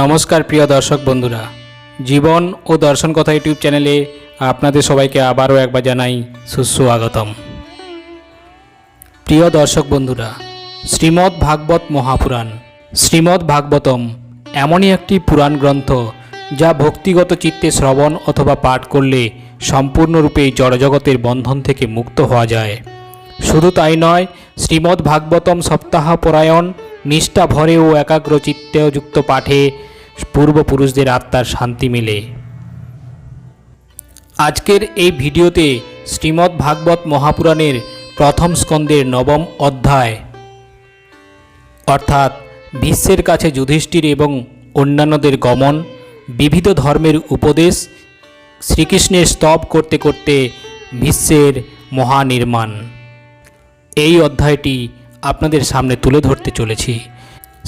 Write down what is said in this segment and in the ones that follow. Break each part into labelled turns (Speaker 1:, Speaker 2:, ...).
Speaker 1: নমস্কার প্রিয় দর্শক বন্ধুরা জীবন ও দর্শন কথা ইউটিউব চ্যানেলে আপনাদের সবাইকে আবারও একবার জানাই সুস্বাগতম প্রিয় দর্শক বন্ধুরা শ্রীমদ্ ভাগবত মহাপুরাণ শ্রীমৎ ভাগবতম এমনই একটি পুরাণ গ্রন্থ যা ভক্তিগত চিত্তে শ্রবণ অথবা পাঠ করলে সম্পূর্ণরূপে জড়জগতের বন্ধন থেকে মুক্ত হওয়া যায় শুধু তাই নয় শ্রীমদ্ ভাগবতম সপ্তাহপরায়ণ নিষ্ঠা ভরে ও একাগ্র চিত্তযুক্ত পাঠে পূর্বপুরুষদের আত্মার শান্তি মেলে আজকের এই ভিডিওতে শ্রীমৎ ভাগবত মহাপুরাণের প্রথম স্কন্দের নবম অধ্যায় অর্থাৎ বিশ্বের কাছে যুধিষ্ঠির এবং অন্যান্যদের গমন বিবিধ ধর্মের উপদেশ শ্রীকৃষ্ণের স্তব করতে করতে বিশ্বের মহানির্মাণ এই অধ্যায়টি আপনাদের সামনে তুলে ধরতে চলেছি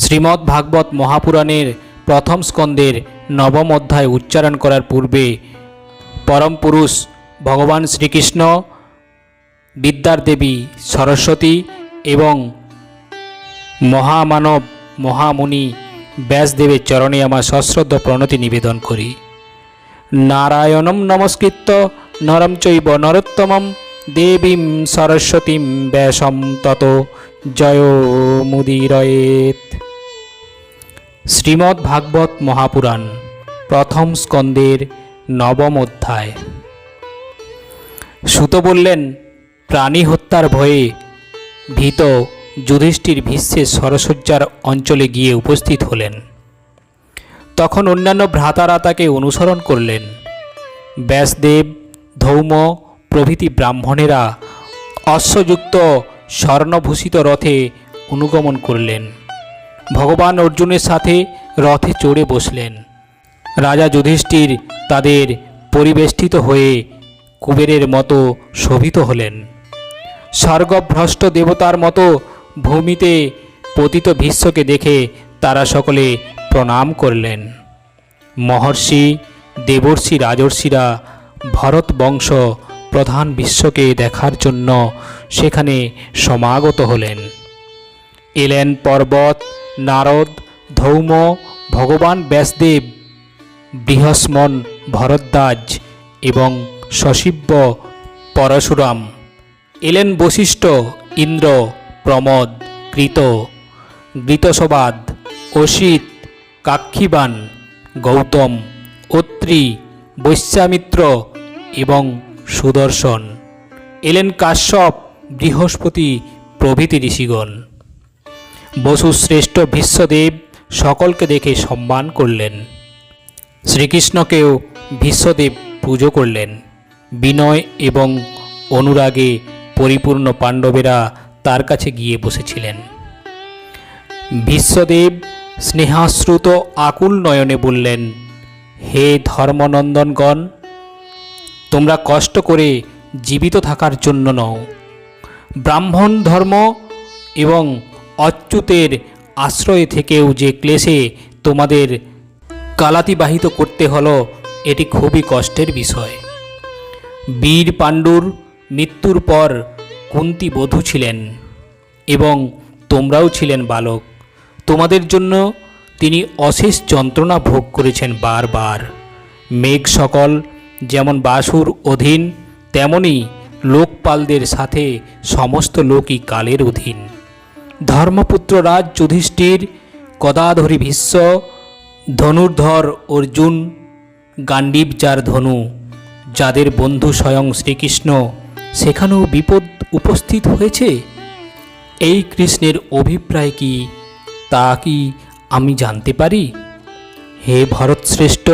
Speaker 1: শ্রীমৎ ভাগবত মহাপুরাণের প্রথম স্কন্দের নবম অধ্যায় উচ্চারণ করার পূর্বে পরম পুরুষ ভগবান শ্রীকৃষ্ণ বিদ্যার দেবী সরস্বতী এবং মহামানব মহামুনি ব্যাসদেবের চরণে আমার সশ্রদ্ধ প্রণতি নিবেদন করি নারায়ণম নমস্কৃত্য নরম চৈব নরোত্তমম দেবীম সরস্বতীম ব্যাসম তত জয় মুদিরয়েত শ্রীমৎ ভাগবত মহাপুরাণ প্রথম স্কন্দের নবম অধ্যায় সুত বললেন প্রাণী হত্যার ভয়ে ভীত যুধিষ্ঠির ভীষ্মের সরসজ্জার অঞ্চলে গিয়ে উপস্থিত হলেন তখন অন্যান্য ভ্রাতারা তাকে অনুসরণ করলেন ব্যাসদেব ধৌম প্রভৃতি ব্রাহ্মণেরা অশ্বযুক্ত স্বর্ণভূষিত রথে অনুগমন করলেন ভগবান অর্জুনের সাথে রথে চড়ে বসলেন রাজা যুধিষ্ঠির তাদের পরিবেষ্টিত হয়ে কুবেরের মতো শোভিত হলেন স্বর্গভ্রষ্ট দেবতার মতো ভূমিতে পতিত ভীষ্মকে দেখে তারা সকলে প্রণাম করলেন মহর্ষি দেবর্ষি রাজর্ষিরা ভরত বংশ প্রধান বিশ্বকে দেখার জন্য সেখানে সমাগত হলেন এলেন পর্বত নারদ ধৌম ভগবান ব্যাসদেব বৃহস্মন ভরদ্বাজ এবং সশিব্য পরশুরাম এলেন বশিষ্ঠ ইন্দ্র প্রমদ কৃত গৃতসবাদ অসিত কাক্ষীবান গৌতম অত্রি বৈশ্যামিত্র এবং সুদর্শন এলেন কাশ্যপ বৃহস্পতি প্রভৃতি ঋষিগণ বসুশ্রেষ্ঠ বিশ্বদেব সকলকে দেখে সম্মান করলেন শ্রীকৃষ্ণকেও বিশ্বদেব পুজো করলেন বিনয় এবং অনুরাগে পরিপূর্ণ পাণ্ডবেরা তার কাছে গিয়ে বসেছিলেন বিশ্বদেব স্নেহাশ্রুত আকুল নয়নে বললেন হে ধর্মনন্দনগণ তোমরা কষ্ট করে জীবিত থাকার জন্য নও ব্রাহ্মণ ধর্ম এবং অচ্যুতের আশ্রয় থেকেও যে ক্লেশে তোমাদের কালাতিবাহিত করতে হলো এটি খুবই কষ্টের বিষয় বীর পাণ্ডুর মৃত্যুর পর কুন্তি বধূ ছিলেন এবং তোমরাও ছিলেন বালক তোমাদের জন্য তিনি অশেষ যন্ত্রণা ভোগ করেছেন বারবার মেঘ সকল যেমন বাসুর অধীন তেমনি লোকপালদের সাথে সমস্ত লোকই কালের অধীন ধর্মপুত্র রাজ যুধিষ্ঠির কদাধরী ভীষ্ম ধনুর্ধর অর্জুন গাণ্ডীব যার ধনু যাদের বন্ধু স্বয়ং শ্রীকৃষ্ণ সেখানেও বিপদ উপস্থিত হয়েছে এই কৃষ্ণের অভিপ্রায় কি তা কি আমি জানতে পারি হে ভরতশ্রেষ্ঠ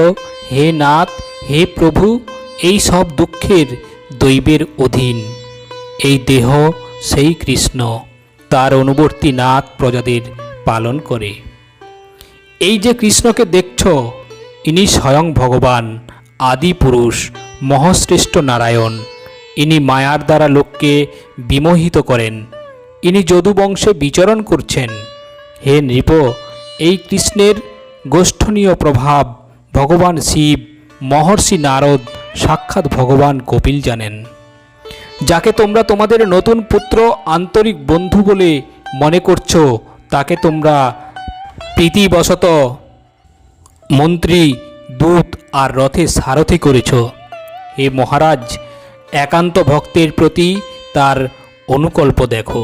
Speaker 1: হে নাথ হে প্রভু এই সব দুঃখের দৈবের অধীন এই দেহ সেই কৃষ্ণ তার অনুবর্তী নাথ প্রজাদের পালন করে এই যে কৃষ্ণকে দেখছ ইনি স্বয়ং ভগবান আদি পুরুষ মহাশ্রেষ্ঠ নারায়ণ ইনি মায়ার দ্বারা লোককে বিমোহিত করেন ইনি যদুবংশে বিচরণ করছেন হে নৃপ এই কৃষ্ণের গোষ্ঠনীয় প্রভাব ভগবান শিব মহর্ষি নারদ সাক্ষাৎ ভগবান কপিল জানেন যাকে তোমরা তোমাদের নতুন পুত্র আন্তরিক বন্ধু বলে মনে করছো তাকে তোমরা প্রীতিবশত মন্ত্রী দূত আর রথে সারথি করেছ হে মহারাজ একান্ত ভক্তের প্রতি তার অনুকল্প দেখো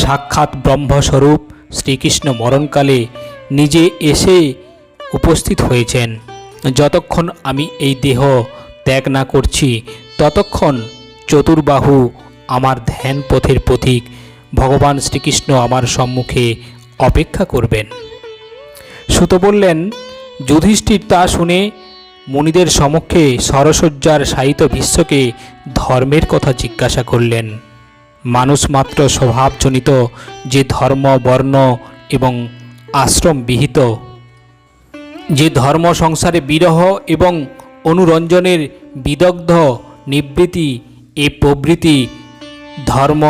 Speaker 1: সাক্ষাৎ ব্রহ্মস্বরূপ শ্রীকৃষ্ণ মরণকালে নিজে এসে উপস্থিত হয়েছেন যতক্ষণ আমি এই দেহ ত্যাগ না করছি ততক্ষণ চতুর্বাহু আমার ধ্যান পথের পথিক ভগবান শ্রীকৃষ্ণ আমার সম্মুখে অপেক্ষা করবেন সুত বললেন যুধিষ্ঠির তা শুনে মুনিদের সমক্ষে সরসজ্জার সাহিত বিশ্বকে ধর্মের কথা জিজ্ঞাসা করলেন মানুষ মাত্র স্বভাবজনিত যে ধর্ম বর্ণ এবং আশ্রম বিহিত যে ধর্ম সংসারে বিরহ এবং অনুরঞ্জনের বিদগ্ধ নিবৃতি এ প্রবৃতি ধর্ম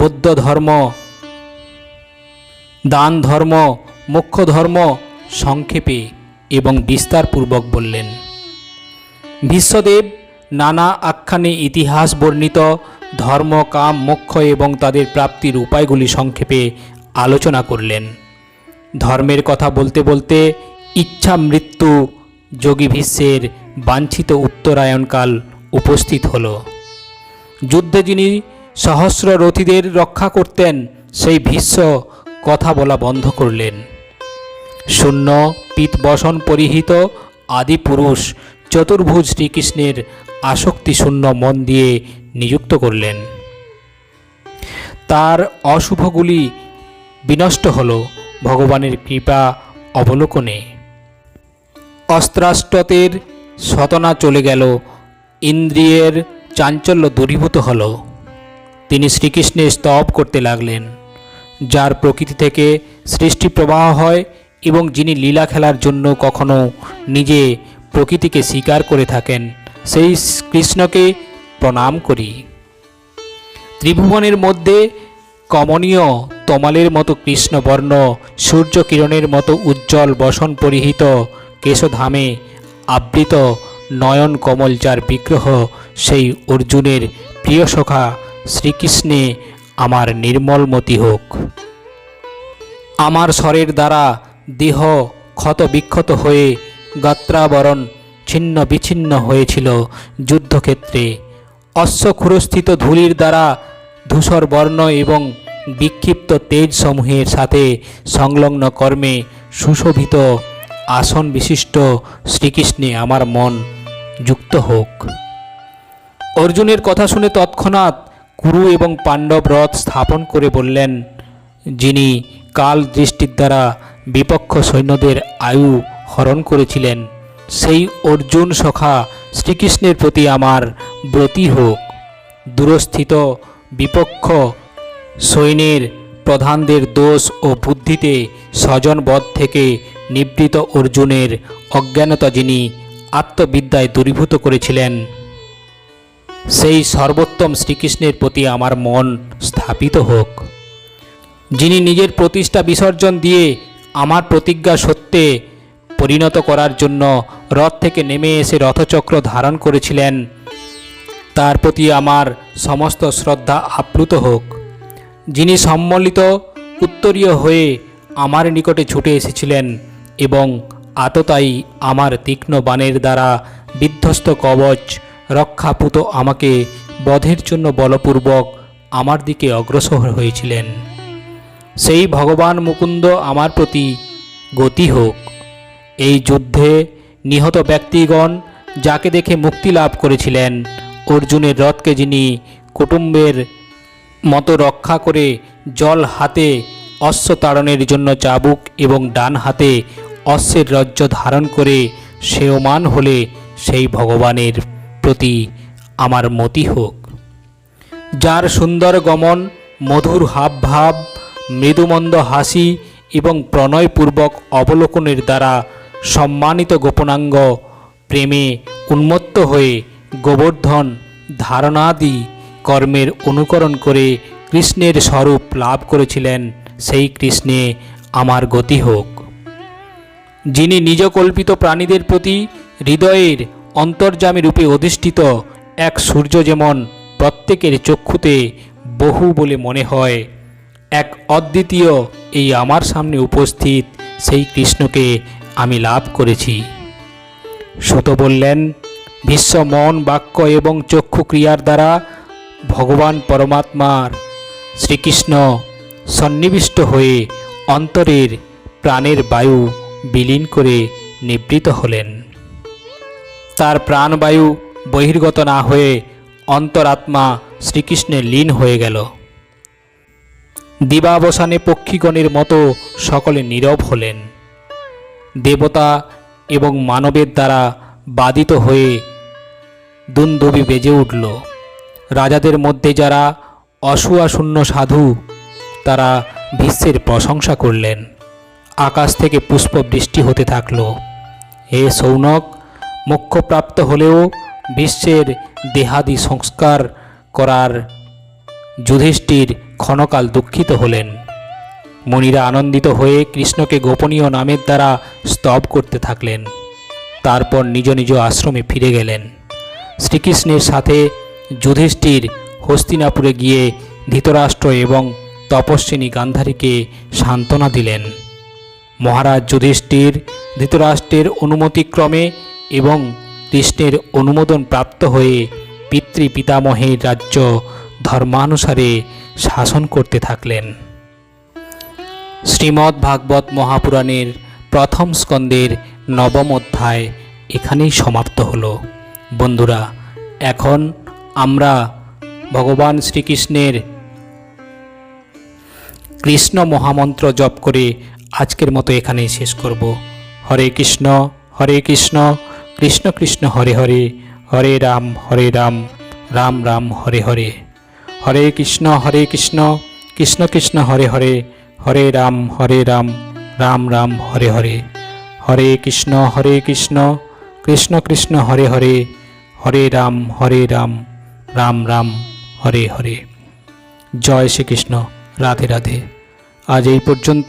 Speaker 1: বৌদ্ধ ধর্ম দান ধর্ম মুখ্য ধর্ম সংক্ষেপে এবং বিস্তারপূর্বক বললেন বিশ্বদেব নানা আখ্যানে ইতিহাস বর্ণিত ধর্ম কাম মোক্ষ এবং তাদের প্রাপ্তির উপায়গুলি সংক্ষেপে আলোচনা করলেন ধর্মের কথা বলতে বলতে ইচ্ছা মৃত্যু যোগী ভীষ্মের বাঞ্ছিত উত্তরায়ণকাল উপস্থিত হল যুদ্ধে যিনি সহস্র রথীদের রক্ষা করতেন সেই ভীষ্ম কথা বলা বন্ধ করলেন শূন্য পীতবসন পরিহিত আদি পুরুষ চতুর্ভুজ শ্রীকৃষ্ণের আসক্তিশূন্য মন দিয়ে নিযুক্ত করলেন তার অশুভগুলি বিনষ্ট হল ভগবানের কৃপা অবলোকনে অস্ত্রাষ্টতের সতনা চলে গেল ইন্দ্রিয়ের চাঞ্চল্য দূরীভূত হল তিনি শ্রীকৃষ্ণের স্তব করতে লাগলেন যার প্রকৃতি থেকে সৃষ্টি প্রবাহ হয় এবং যিনি লীলা খেলার জন্য কখনো নিজে প্রকৃতিকে স্বীকার করে থাকেন সেই কৃষ্ণকে প্রণাম করি ত্রিভুবনের মধ্যে কমনীয় তমালের মতো কৃষ্ণবর্ণ সূর্য কিরণের মতো উজ্জ্বল বসন পরিহিত কেশধামে আবৃত নয়ন কমল যার বিগ্রহ সেই অর্জুনের প্রিয় সখা শ্রীকৃষ্ণে আমার নির্মল মতি হোক আমার স্বরের দ্বারা দেহ ক্ষত বিক্ষত হয়ে গাত্রাবরণ ছিন্ন বিচ্ছিন্ন হয়েছিল যুদ্ধক্ষেত্রে অশ্বক্ষুরস্থিত ধূলির দ্বারা ধূসর বর্ণ এবং বিক্ষিপ্ত তেজ সমূহের সাথে সংলগ্ন কর্মে সুশোভিত আসন বিশিষ্ট শ্রীকৃষ্ণে আমার মন যুক্ত হোক অর্জুনের কথা শুনে তৎক্ষণাৎ কুরু এবং পাণ্ডব রথ স্থাপন করে বললেন যিনি কাল দৃষ্টির দ্বারা বিপক্ষ সৈন্যদের আয়ু হরণ করেছিলেন সেই অর্জুন সখা শ্রীকৃষ্ণের প্রতি আমার ব্রতী হোক দূরস্থিত বিপক্ষ সৈন্যের প্রধানদের দোষ ও বুদ্ধিতে স্বজনবধ থেকে নিবৃত অর্জুনের অজ্ঞানতা যিনি আত্মবিদ্যায় দূরীভূত করেছিলেন সেই সর্বোত্তম শ্রীকৃষ্ণের প্রতি আমার মন স্থাপিত হোক যিনি নিজের প্রতিষ্ঠা বিসর্জন দিয়ে আমার প্রতিজ্ঞা সত্যে পরিণত করার জন্য রথ থেকে নেমে এসে রথচক্র ধারণ করেছিলেন তার প্রতি আমার সমস্ত শ্রদ্ধা আপ্লুত হোক যিনি সম্মলিত উত্তরীয় হয়ে আমার নিকটে ছুটে এসেছিলেন এবং আততায়ী আমার তীক্ষ্ণ বাণের দ্বারা বিধ্বস্ত কবচ রক্ষাপুত আমাকে বধের জন্য বলপূর্বক আমার দিকে অগ্রসর হয়েছিলেন সেই ভগবান মুকুন্দ আমার প্রতি গতি হোক এই যুদ্ধে নিহত ব্যক্তিগণ যাকে দেখে মুক্তি লাভ করেছিলেন অর্জুনের রথকে যিনি কুটুম্বের মতো রক্ষা করে জল হাতে অশ্ব তাড়নের জন্য চাবুক এবং ডান হাতে অশ্বের রজ্জ ধারণ করে সেয়মান হলে সেই ভগবানের প্রতি আমার মতি হোক যার সুন্দর গমন মধুর হাবভাব মৃদুমন্দ হাসি এবং প্রণয়পূর্বক অবলোকনের দ্বারা সম্মানিত গোপনাঙ্গ প্রেমে উন্মত্ত হয়ে গোবর্ধন ধারণাদি কর্মের অনুকরণ করে কৃষ্ণের স্বরূপ লাভ করেছিলেন সেই কৃষ্ণে আমার গতি হোক যিনি নিজ কল্পিত প্রাণীদের প্রতি হৃদয়ের অন্তর্জামী রূপে অধিষ্ঠিত এক সূর্য যেমন প্রত্যেকের চক্ষুতে বহু বলে মনে হয় এক অদ্বিতীয় এই আমার সামনে উপস্থিত সেই কৃষ্ণকে আমি লাভ করেছি সুত বললেন বিশ্ব মন বাক্য এবং চক্ষু ক্রিয়ার দ্বারা ভগবান পরমাত্মার শ্রীকৃষ্ণ সন্নিবিষ্ট হয়ে অন্তরের প্রাণের বায়ু বিলীন করে নিবৃত হলেন তার প্রাণবায়ু বহির্গত না হয়ে অন্তরাত্মা শ্রীকৃষ্ণে লীন হয়ে গেল দিবাবসানে পক্ষীগণের মতো সকলে নীরব হলেন দেবতা এবং মানবের দ্বারা বাধিত হয়ে দুন্দুবি বেজে উঠল রাজাদের মধ্যে যারা অশুয়াশূন্য সাধু তারা বিশ্বের প্রশংসা করলেন আকাশ থেকে পুষ্প বৃষ্টি হতে থাকল এ সৌনক মোক্ষপ্রাপ্ত হলেও বিশ্বের দেহাদি সংস্কার করার যুধিষ্ঠির ক্ষণকাল দুঃখিত হলেন মণিরা আনন্দিত হয়ে কৃষ্ণকে গোপনীয় নামের দ্বারা স্তব করতে থাকলেন তারপর নিজ নিজ আশ্রমে ফিরে গেলেন শ্রীকৃষ্ণের সাথে যুধিষ্ঠির হস্তিনাপুরে গিয়ে ধৃতরাষ্ট্র এবং তপস্বিনী গান্ধারীকে সান্ত্বনা দিলেন মহারাজ যুধিষ্ঠির ধৃতরাষ্ট্রের অনুমতিক্রমে এবং কৃষ্ণের অনুমোদন প্রাপ্ত হয়ে পিতৃ পিতামহের রাজ্য ধর্মানুসারে শাসন করতে থাকলেন শ্রীমদ্ ভাগবত মহাপুরাণের প্রথম স্কন্দের নবম অধ্যায় এখানেই সমাপ্ত হল বন্ধুরা এখন আমরা ভগবান শ্রীকৃষ্ণের কৃষ্ণ মহামন্ত্র জপ করে আজকের মতো এখানেই শেষ করব হরে কৃষ্ণ হরে কৃষ্ণ কৃষ্ণ কৃষ্ণ হরে হরে হরে রাম হরে রাম রাম রাম হরে হরে হরে কৃষ্ণ হরে কৃষ্ণ কৃষ্ণ কৃষ্ণ হরে হরে হরে রাম হরে রাম রাম রাম হরে হরে হরে কৃষ্ণ হরে কৃষ্ণ কৃষ্ণ কৃষ্ণ হরে হরে হরে রাম হরে রাম রাম রাম হরে হরে জয় শ্রীকৃষ্ণ রাধে রাধে আজ এই পর্যন্ত